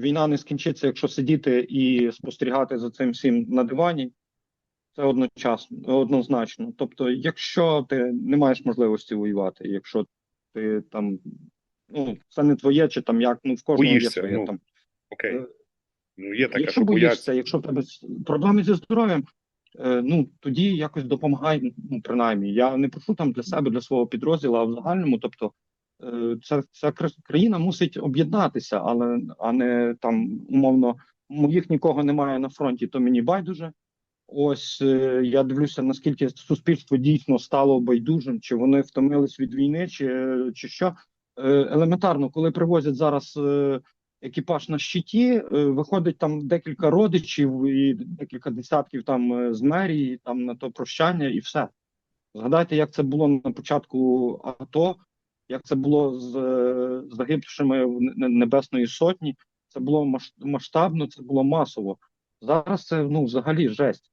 війна не скінчиться, якщо сидіти і спостерігати за цим всім на дивані. Це одночасно, однозначно. Тобто, якщо ти не маєш можливості воювати, якщо ти там, ну, це не твоє, чи там як, ну в кожного є своє ну, там. Окей. Е, Ну, є таке, якщо що бояться. боїшся, якщо в тебе проблеми зі здоров'ям, е, ну тоді якось допомагай, ну принаймні. Я не прошу там для себе, для свого підрозділу, а в загальному, тобто ця, ця країна мусить об'єднатися, але а не там умовно моїх нікого немає на фронті, то мені байдуже. Ось е, я дивлюся, наскільки суспільство дійсно стало байдужим, чи вони втомились від війни, чи, чи що. Е, елементарно, коли привозять зараз е, екіпаж на щиті, е, виходить там декілька родичів і декілька десятків там е, з мерії, там на то прощання, і все. Згадайте, як це було на початку АТО, як це було з е, загибшими в Небесної Сотні. Це було масштабно, це було масово. Зараз це ну взагалі жесть.